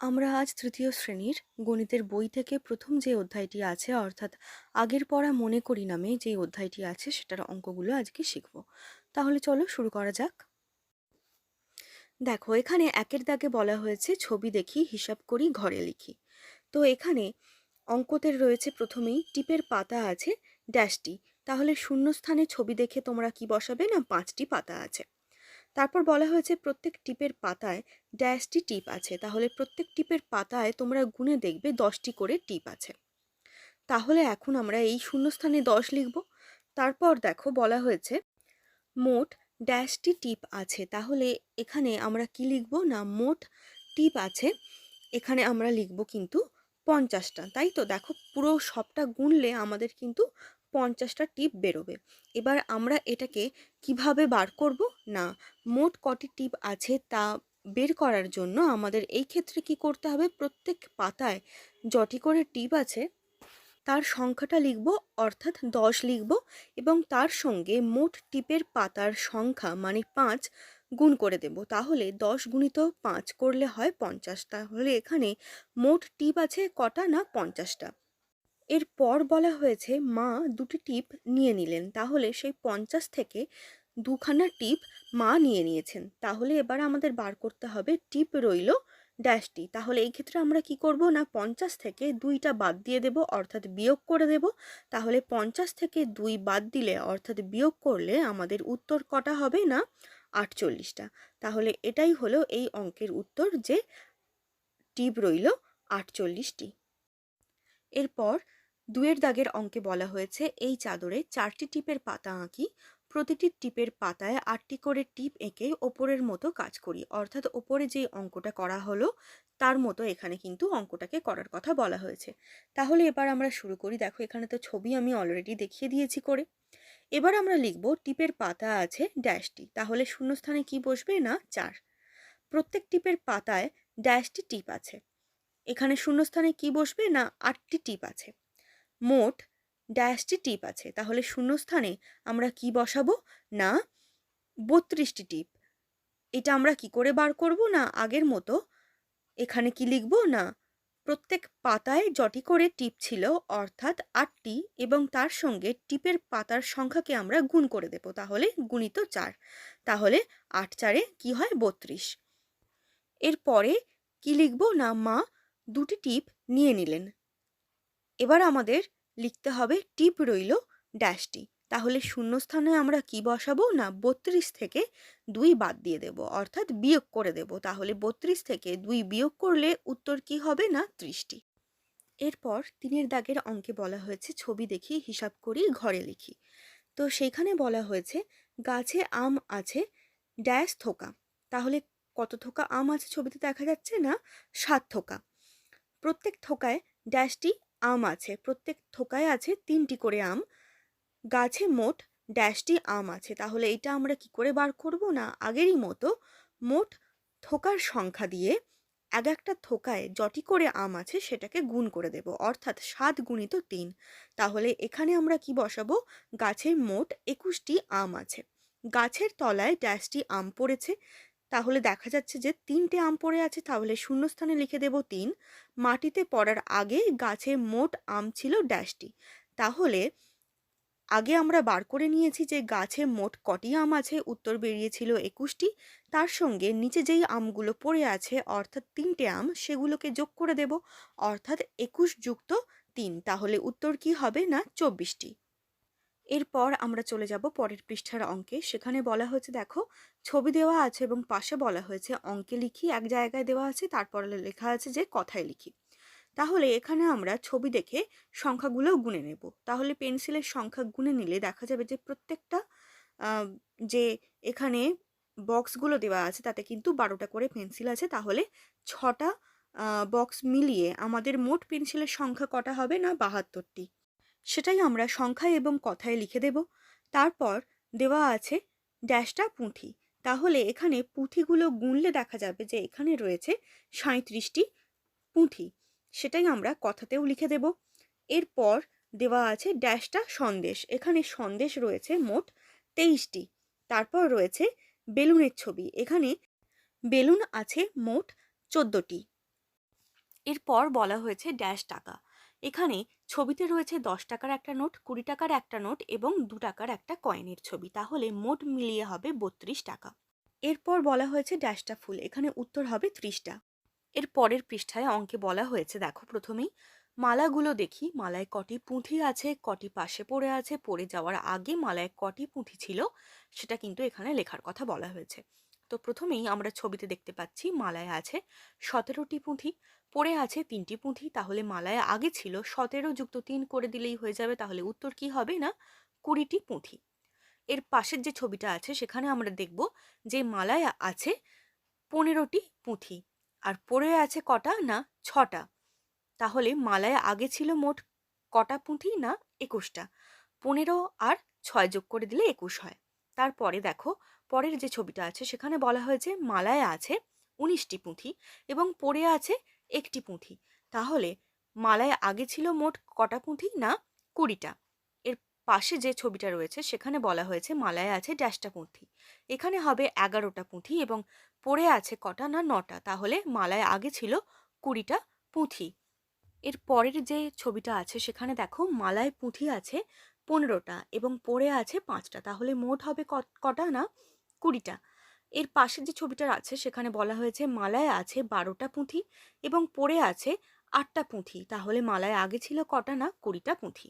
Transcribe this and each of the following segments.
আমরা আজ তৃতীয় শ্রেণির গণিতের বই থেকে প্রথম যে অধ্যায়টি আছে, অর্থাৎ আগের পড়া মনে করি নামে যে অধ্যায়টি আছে, সেটার অঙ্কগুলো আজকে শিখব। তাহলে চলো শুরু করা যাক। দেখো, এখানে একের দাগে বলা হয়েছে, ছবি দেখি, হিসাব করি, ঘরে লিখি। তো এখানে অঙ্কতের রয়েছে প্রথমেই টিপের পাতা আছে ড্যাশটি তাহলে শূন্যস্থানে ছবি দেখে তোমরা কি বসাবে না, পাঁচটি পাতা আছে। তারপর বলা হয়েছে, প্রত্যেক টিপের পাতায় ড্যাশটি টিপ আছে। তাহলে প্রত্যেক টিপের পাতায় তোমরা গুনে দেখবে দশটি করে টিপ আছে। তাহলে এখন আমরা এই শূন্যস্থানে দশ লিখব। তারপর দেখো বলা হয়েছে, মোট ড্যাশটি টিপ আছে। তাহলে এখানে আমরা কি লিখব? না, মোট টিপ আছে। এখানে আমরা লিখব কিন্তু পঞ্চাশটা। তাই তো? দেখো পুরো সবটা গুনলে আমাদের কিন্তু পঞ্চাশটা টিপ বেরোবে। এবার আমরা এটাকে কীভাবে বার করব? না, মোট কটি টিপ আছে তা বের করার জন্য আমাদের এই ক্ষেত্রে কি করতে হবে? প্রত্যেক পাতায় যটি করে টিপ আছে, তার সংখ্যাটা লিখব, অর্থাৎ দশ লিখব এবং তার সঙ্গে মোট টিপের পাতার সংখ্যা মানে পাঁচ, গুণ করে দেব। তাহলে দশ গুণিত পাঁচ করলে হয় পঞ্চাশ। তাহলে এখানে মোট টিপ আছে কটা না পঞ্চাশটা? এরপর বলা হয়েছে, মা দুটি টিপ নিয়ে নিলেন। তাহলে সেই পঞ্চাশ থেকে দুখানা টিপ মা নিয়ে নিয়েছেন। তাহলে এবার আমাদের বার করতে হবে। টিপ রইল ড্যাশটি। তাহলে এই ক্ষেত্রে আমরা কি করব না, পঞ্চাশ থেকে দুইটা বাদ দিয়ে দেব, অর্থাৎ বিয়োগ করে দেব। তাহলে পঞ্চাশ থেকে দুই বাদ দিলে, অর্থাৎ বিয়োগ করলে আমাদের উত্তর কটা হবে না? আটচল্লিশটা। তাহলে এটাই হলো এই অঙ্কের উত্তর যে টিপ রইল আটচল্লিশটি। এরপর দুয়ের দাগের অঙ্কে বলা হয়েছে, এই চাদরে চারটি টিপের পাতা আঁকি, প্রতিটি টিপের পাতায় আটটি করে টিপ এঁকে ওপরের মতো কাজ করি। অর্থাৎ ওপরে যে অঙ্কটা করা হলো, তার মতো এখানে কিন্তু অঙ্কটাকে করার কথা বলা হয়েছে। তাহলে এবার আমরা শুরু করি। দেখো, এখানে তো ছবি আমি অলরেডি দেখিয়ে দিয়েছি করে। এবার আমরা লিখব টিপের পাতা আছে ড্যাশটি। তাহলে শূন্যস্থানে কি বসবে না? চার। প্রত্যেক টিপের পাতায় ড্যাশটি টিপ আছে। এখানে শূন্যস্থানে কি বসবে না? আটটি টিপ আছে। মোট ড্যাশটি টিপ আছে। তাহলে শূন্যস্থানে আমরা কি বসাবো? না, বত্রিশটি টিপ। এটা আমরা কি করে বার করব? না, আগের মতো। এখানে কি লিখব? না, প্রত্যেক পাতায় জটি করে টিপ ছিল, অর্থাৎ আটটি, এবং তার সঙ্গে টিপের পাতার সংখ্যাকে আমরা গুণ করে দেব। তাহলে গুণিত চার। তাহলে আট চারে কি হয়? বত্রিশ। এরপরে কি লিখব? না, মা, দুটি টিপ নিয়ে নিলেন। এবার আমাদের লিখতে হবে টিপ রইল ড্যাশটি। তাহলে শূন্যস্থানে আমরা কি বসাবো? না, বত্রিশ থেকে দুই বাদ দিয়ে দেব, অর্থাৎ বিয়োগ করে দেব। তাহলে বত্রিশ থেকে দুই বিয়োগ করলে উত্তর কি হবে? না, ত্রিশটি। এরপর তিনের দাগের অঙ্কে বলা হয়েছে, ছবি দেখি, হিসাব করি, ঘরে লিখি। তো সেখানে বলা হয়েছে, গাছে আম আছে, ড্যাশ থোকা। তাহলে কত থোকা আম আছে ছবিতে দেখা যাচ্ছে? না, সাত থোকা। প্রত্যেক থোকায় ড্যাশটি আম আছে, প্রত্যেক থোকায় আছে তিনটি করে আম। গাছে মোট ড্যাশটি আম আছে। তাহলে এটা আমরা কি করে বার করব না? আগেরই মতো মোট থোকার সংখ্যা দিয়ে এক একটা থোকায় যটি করে আম আছে সেটাকে গুণ করে দেব। অর্থাৎ সাত গুণিত তিন। তাহলে এখানে আমরা কি বসাবো? গাছে মোট একুশটি আম আছে। গাছের তলায় ড্যাশটি আম পড়েছে। তাহলে দেখা যাচ্ছে যে তিনটে আম পড়ে আছে, তাহলে শূন্যস্থানে লিখে দেব তিন। মাটিতে পড়ার আগে গাছে মোট আম ছিল ড্যাশটি তাহলে আগে আমরা বার করে নিয়েছি যে গাছে মোট কটি আম আছে, উত্তর বেরিয়েছিল একুশটি। তার সঙ্গে নিচে যেই আমগুলো পড়ে আছে, অর্থাৎ তিনটে আম, সেগুলোকে যোগ করে দেব, অর্থাৎ একুশ যুক্ত তিন। তাহলে উত্তর কি হবে না? চব্বিশটি। এরপর আমরা চলে যাব পরের পৃষ্ঠার অঙ্কে। সেখানে বলা হয়েছে, দেখো, ছবি দেওয়া আছে এবং পাশে বলা হয়েছে, অঙ্কে লিখি, এক জায়গায় দেওয়া আছে, তারপর লেখা আছে যে কথায় লিখি। তাহলে এখানে আমরা ছবি দেখে সংখ্যাগুলো গুনে নেব। তাহলে পেন্সিলের সংখ্যা গুনে নিলে দেখা যাবে যে প্রত্যেকটা যে এখানে বক্সগুলো দেওয়া আছে, তাতে কিন্তু বারোটা করে পেন্সিল আছে। তাহলে ছটা বক্স মিলিয়ে আমাদের মোট পেন্সিলের সংখ্যা কটা হবে না বাহাত্তরটি? সেটাই আমরা সংখ্যায় এবং কথায় লিখে দেব। তারপর দেওয়া আছে ড্যাশটা পুঁথি। তাহলে এখানে পুঁথিগুলো গুনলে দেখা যাবে যে এখানে রয়েছে সাঁত্রিশটি পুঁথি। সেটাই আমরা কথাতেও লিখে দেব। এরপর দেওয়া আছে ড্যাশটা সন্দেশ। এখানে সন্দেশ রয়েছে মোট তেইশটি। তারপর রয়েছে বেলুনের ছবি। এখানে বেলুন আছে মোট চোদ্দোটি। এরপর বলা হয়েছে ড্যাশ টাকা। এখানে ছবিতে রয়েছে দশ টাকার একটা নোট, কুড়ি টাকার একটা নোট এবং দু টাকার একটা কয়েনের ছবি। তাহলে মোট মিলিয়ে হবে বত্রিশ টাকা। এরপর বলা হয়েছে ড্যাশটা ফুল, এখানে উত্তর হবে ত্রিশটা। এর পরের পৃষ্ঠায় অঙ্কে বলা হয়েছে, দেখো প্রথমেই, মালাগুলো দেখি, মালায় কটি পুঁথি আছে, কটি পাশে পড়ে আছে, পড়ে যাওয়ার আগে মালায় কটি পুঁথি ছিল, সেটা কিন্তু এখানে লেখার কথা বলা হয়েছে। তো প্রথমেই আমরা ছবিতে দেখতে পাচ্ছি মালায় আছে সতেরোটি পুঁথি পড়ে আছে তিনটি পুঁথি, তাহলে মালায় আগে ছিল সতেরো যুক্ত তিন করে দিলেই হয়ে যাবে, তাহলে উত্তর কি হবে না? কুড়িটি পুঁথি। এর পাশের যে ছবিটা আছে, সেখানে আমরা দেখব যে মালায় আছে পনেরোটি পুঁথি, আর পড়ে আছে কটা না ছটা? তাহলে মালায় আগে ছিল মোট কটা পুঁথি না একুশটা? পনেরো আর ছয় যোগ করে দিলে একুশ হয়। তারপরে দেখো, পরের যে ছবিটা আছে, সেখানে বলা হয়েছে মালায় আছে উনিশটি পুঁথি এবং পড়ে আছে একটি পুঁথি। তাহলে মালায় আগে ছিল মোট কটা পুঁথি না কুড়িটা? এর পাশে যে ছবিটা রয়েছে, সেখানে বলা হয়েছে মালায় আছে ড্যাশটা পুঁথি। এখানে হবে এগারোটা পুঁথি এবং পড়ে আছে কটা না নটা। তাহলে মালায় আগে ছিল কুড়িটা পুঁথি। এর পরের যে ছবিটা আছে, সেখানে দেখো মালায় পুঁথি আছে পনেরোটা এবং পড়ে আছে পাঁচটা। তাহলে মোট হবে কটা না কুড়িটা? এর পাশে যে ছবিটা আছে, সেখানে বলা হয়েছে মালায় আছে বারোটা পুঁথি এবং পড়ে আছে আটটা পুঁথি। তাহলে মালায় আগে ছিল কটা না কুড়িটা পুঁথি?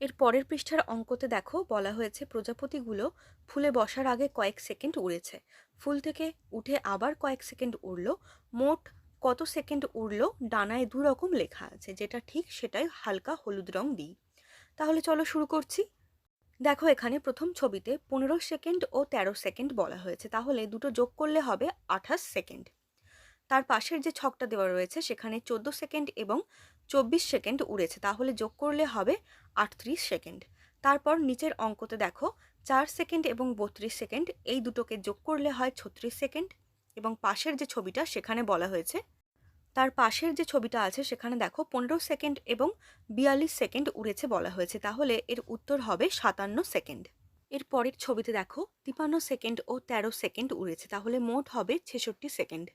এর পরের পৃষ্ঠার অঙ্কতে দেখো, বলা হয়েছে প্রজাপতিগুলো ফুলে বসার আগে কয়েক সেকেন্ড উড়েছে। ফুল থেকে উঠে আবার কয়েক সেকেন্ড উড়ল। মোট কত সেকেন্ড উড়ল ডানায় দু রকম লেখা আছে, যেটা ঠিক সেটাই হালকা হলুদ রং দিই। তাহলে চলো শুরু করছি। দেখো, এখানে প্রথম ছবিতে পনেরো সেকেন্ড ও ১৩ সেকেন্ড বলা হয়েছে। তাহলে দুটো যোগ করলে হবে আঠাশ সেকেন্ড। তার পাশের যে ছকটা দেওয়া রয়েছে, সেখানে চোদ্দ সেকেন্ড এবং চব্বিশ সেকেন্ড উড়েছে। তাহলে যোগ করলে হবে আটত্রিশ সেকেন্ড। তারপর নিচের অঙ্কতে দেখো, চার সেকেন্ড এবং বত্রিশ সেকেন্ড, এই দুটোকে যোগ করলে হয় ছত্রিশ সেকেন্ড। এবং পাশের যে ছবিটা, সেখানে বলা হয়েছে তার পাশের যে ছবিটা আছে, সেখানে দেখো পনেরো সেকেন্ড এবং বিয়াল্লিশ সেকেন্ড উড়েছে বলা হয়েছে। তাহলে এর উত্তর হবে সাতান্ন সেকেন্ড। এর পরের ছবিতে দেখো তিপান্ন সেকেন্ড ও ১৩ সেকেন্ড উড়েছে। তাহলে মোট হবে ছেষট্টি সেকেন্ড।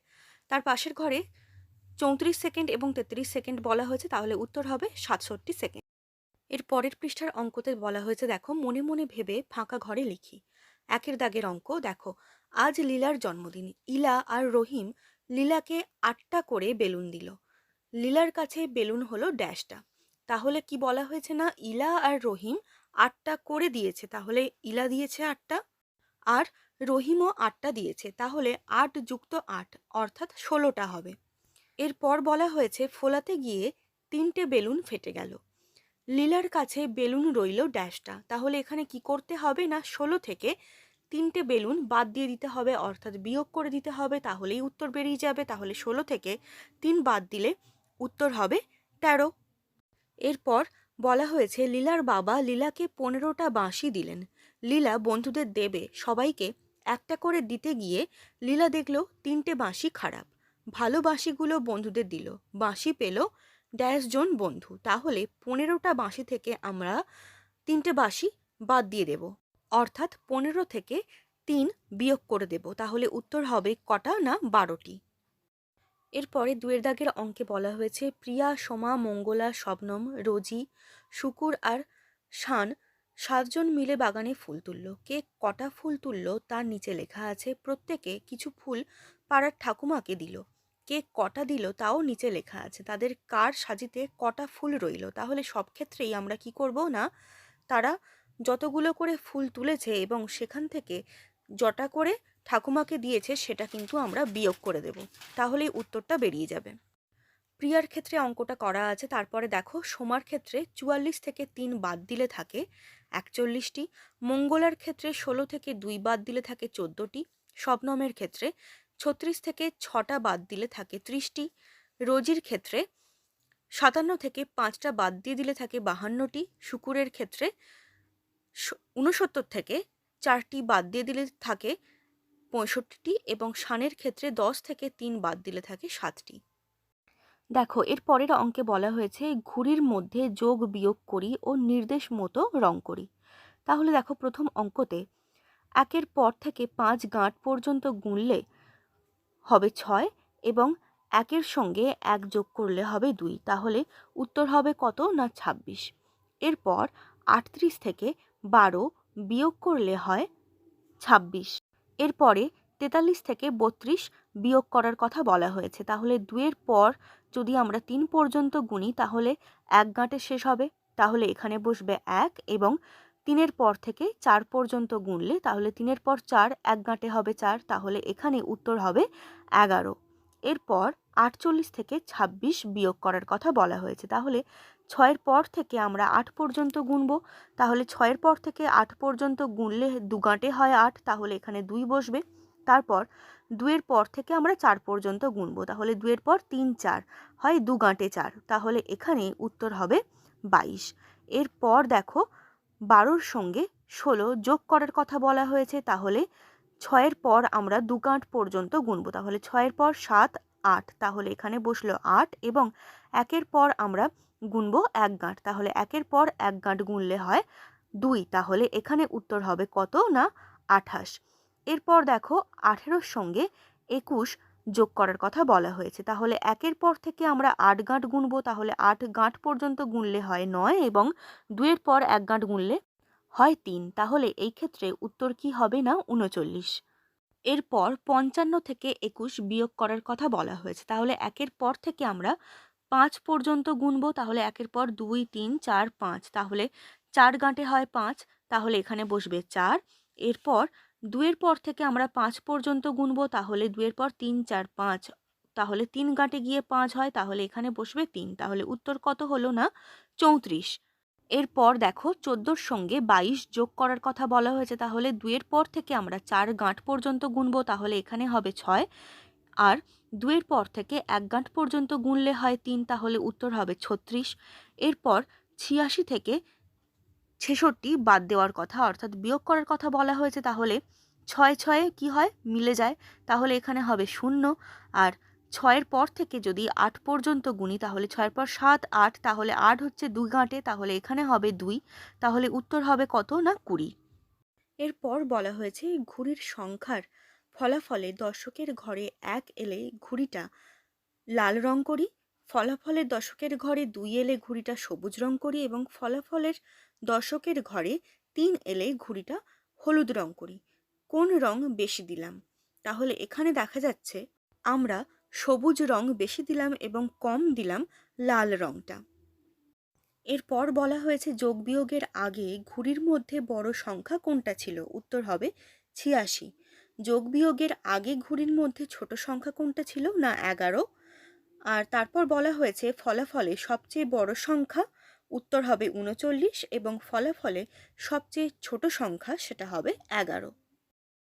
তার পাশের ঘরে চৌত্রিশ সেকেন্ড এবং তেত্রিশ সেকেন্ড বলা হয়েছে। তাহলে উত্তর হবে সাতষট্টি সেকেন্ড। এর পরের পৃষ্ঠার অঙ্কতে বলা হয়েছে, দেখো মনে মনে ভেবে ফাঁকা ঘরে লিখি। একের দাগের অঙ্ক, দেখো, আজ লীলার জন্মদিন। ইলা আর রহিম লীলাকে আটটা করে বেলুন দিল। লীলার কাছে বেলুন হলো ড্যাশটা। তাহলে কি বলা হয়েছে না, ইলা আর রহিম আটটা করে দিয়েছে, তাহলে ইলা দিয়েছে আটটা? আর রহিমও আটটা দিয়েছে, তাহলে আট যুক্ত আট, অর্থাৎ ষোলোটা হবে। এরপর বলা হয়েছে, ফোলাতে গিয়ে তিনটে বেলুন ফেটে গেল। লীলার কাছে বেলুন রইল ড্যাশটা। তাহলে এখানে কি করতে হবে না, ষোলো থেকে তিনটে বেলুন বাদ দিয়ে দিতে হবে, অর্থাৎ বিয়োগ করে দিতে হবে, তাহলেই উত্তর বেরিয়ে যাবে। তাহলে ষোলো থেকে তিন বাদ দিলে উত্তর হবে তেরো। এরপর বলা হয়েছে, লীলার বাবা লীলাকে পনেরোটা বাঁশি দিলেন। লীলা বন্ধুদের দেবে। সবাইকে একটা করে দিতে গিয়ে লীলা দেখল তিনটে বাঁশি খারাপ। ভালো বাঁশিগুলো বন্ধুদের দিল। বাঁশি পেল ড্যাশ জন বন্ধু। তাহলে পনেরোটা বাঁশি থেকে আমরা তিনটে বাঁশি বাদ দিয়ে দেব। অর্থাৎ পনেরো থেকে তিন বিয়োগ করে দেব। তাহলে উত্তর হবে কটা না বারোটি। এরপরে দুয়ের দাগের অঙ্কে বলা হয়েছে, প্রিয়া, সোমা, মঙ্গলা, শবনম, রোজি, শুকুর আর শান সাতজন মিলে বাগানে ফুল তুলল। কে কটা ফুল তুলল তার নিচে লেখা আছে, প্রত্যেকে কিছু ফুল পাড়ার ঠাকুমাকে দিল। কে কটা দিল তাও নিচে লেখা আছে। তাদের কার সাজিতে কটা ফুল রইল? তাহলে সব ক্ষেত্রেই আমরা কি করব না, তারা যতগুলো করে ফুল তুলেছে এবং সেখান থেকে জটা করে ঠাকুমাকে দিয়েছে সেটা কিন্তু আমরা বিয়োগ করে দেব। তাহলেই উত্তরটা বেরিয়ে যাবে। প্রিয়ার ক্ষেত্রে অঙ্কটা করা আছে। তারপরে দেখো, সোমার ক্ষেত্রে চুয়াল্লিশ থেকে তিন বাদ দিলে থাকে একচল্লিশটি, মঙ্গলার ক্ষেত্রে ষোলো থেকে দুই বাদ দিলে থাকে চোদ্দোটি শবনমের ক্ষেত্রে ছত্রিশ থেকে ছটা বাদ দিলে থাকে ত্রিশটি, রোজির ক্ষেত্রে সাতান্ন থেকে পাঁচটা বাদ দিয়ে দিলে থাকে বাহান্নটি, শুকুরের ক্ষেত্রে উনসত্তর থেকে চারটি বাদ দিয়ে দিলে থাকে পঁয়ষট্টিটি এবং শানের ক্ষেত্রে দশ থেকে তিন বাদ দিলে থাকে সাতটি। দেখো, এর পরের অঙ্কে বলা হয়েছে ঘুড়ির মধ্যে যোগ বিয়োগ করি ও নির্দেশ মতো রং করি। তাহলে দেখো প্রথম অঙ্কতে একের পর থেকে পাঁচ গাঁট পর্যন্ত গুনলে হবে ছয় এবং একের সঙ্গে এক যোগ করলে হবে দুই। তাহলে উত্তর হবে কত না ছাব্বিশ? এরপর আটত্রিশ থেকে বারো বিয়োগ করলে হয় ছাব্বিশ। এরপরে তেতাল্লিশ থেকে বত্রিশ বিয়োগ করার কথা বলা হয়েছে। তাহলে দুয়ের পর যদি আমরা তিন পর্যন্ত গুনি, তাহলে এক গাঁটে শেষ হবে। তাহলে এখানে বসবে এক এবং তিনের পর থেকে চার পর্যন্ত গুনলে, তাহলে তিনের পর চার এক গাঁটে হবে চার। তাহলে এখানে উত্তর হবে এগারো। এরপর আটচল্লিশ থেকে ছাব্বিশ বিয়োগ করার কথা বলা হয়েছে। তাহলে ছয়ের পর থেকে আমরা আট পর্যন্ত গুনবো। তাহলে ছয়ের পর থেকে আট পর্যন্ত গুনলে দু গাঁটে হয় আট, তাহলে এখানে দুই বসবে। তারপর দুয়ের পর থেকে আমরা চার পর্যন্ত গুনবো। তাহলে দুয়ের পর তিন, চার হয় দু গাঁটে চার। তাহলে এখানে উত্তর হবে বাইশ। এরপর দেখো বারোর সঙ্গে ষোলো যোগ করার কথা বলা হয়েছে। তাহলে ছয়ের পর আমরা দু গাঁট পর্যন্ত গুনবো। তাহলে ছয়ের পর সাত, আট, তাহলে এখানে বসল আট এবং একের পর আমরা গুনবো এক গাঁট। তাহলে একের পর এক গাঁট গুনলে হয় দুই। তাহলে এখানে উত্তর হবে কত না আঠাশ। এরপর দেখো আঠেরোর সঙ্গে একুশ যোগ করার কথা বলা হয়েছে। তাহলে একের পর থেকে আমরা আট গাঁট গুনবো। তাহলে আট গাঁট পর্যন্ত গুনলে হয় নয় এবং দুয়ের পর এক গাঁট গুনলে হয় তিন। তাহলে এই ক্ষেত্রে উত্তর কি হবে না উনচল্লিশ। এরপর পঞ্চান্ন থেকে একুশ বিয়োগ করার কথা বলা হয়েছে। তাহলে একের পর থেকে আমরা পাঁচ পর্যন্ত গুনবো, তাহলে একের পর দুই, তিন, চার, পাঁচ। তাহলে চার গাঁটে হয় পাঁচ, তাহলে এখানে বসবে চার। এরপর দুয়ের পর থেকে আমরা পাঁচ পর্যন্ত গুনবো, তাহলে দুয়ের পর তিন, চার, পাঁচ। তাহলে তিন গাঁটে গিয়ে পাঁচ হয়, তাহলে এখানে বসবে তিন। তাহলে উত্তর কত হলো না? চৌত্রিশ। এরপর দেখো চোদ্দোর সঙ্গে বাইশ যোগ করার কথা বলা হয়েছে, তাহলে দুয়ের পর থেকে আমরা চার গাঁট পর্যন্ত গুনবো, তাহলে এখানে হবে ছয়। আর দুয়ের পর থেকে এক গাঁট পর্যন্ত গুনলে হয় তিন, তাহলে উত্তর হবে ছত্রিশ। এরপর ছিয়াশি থেকে ছেষট্টি বাদ দেওয়ার কথা, অর্থাৎ বিয়োগ করার কথা বলা হয়েছে, তাহলে ছয় ছয়ে কি হয়? মিলে যায়। তাহলে এখানে হবে শূন্য। আর ছয়ের পর থেকে যদি আট পর্যন্ত গুনি, তাহলে ছয়ের পর সাত, আট, তাহলে আট হচ্ছে দুই গাঁটে, তাহলে এখানে হবে দুই। তাহলে উত্তর হবে কত না কুড়ি? এরপর বলা হয়েছে ঘুড়ির সংখ্যার ফলাফলে দর্শকের ঘরে এক এলে ঘুড়িটা লাল রং করি ফলাফলের দশকের ঘরে দুই এলে ঘুড়িটা সবুজ রং করি এবং ফলাফলের দশকের ঘরে তিন এলে ঘুড়িটা হলুদ রং করি। কোন রং বেশি দিলাম? তাহলে এখানে দেখা যাচ্ছে আমরা সবুজ রং বেশি দিলাম এবং কম দিলাম লাল রংটা। এরপর বলা হয়েছে যোগ বিয়োগের আগে ঘুড়ির মধ্যে বড় সংখ্যা কোনটা ছিল? উত্তর হবে ছিয়াশি। যোগ বিয়োগের আগে ঘুড়ির মধ্যে ছোট সংখ্যা কোনটা ছিল? না, এগারো। আর তারপর বলা হয়েছে ফলাফলে সবচেয়ে বড় সংখ্যা উত্তর হবে উনচল্লিশ এবং ফলাফলে সবচেয়ে ছোট সংখ্যা সেটা হবে এগারো।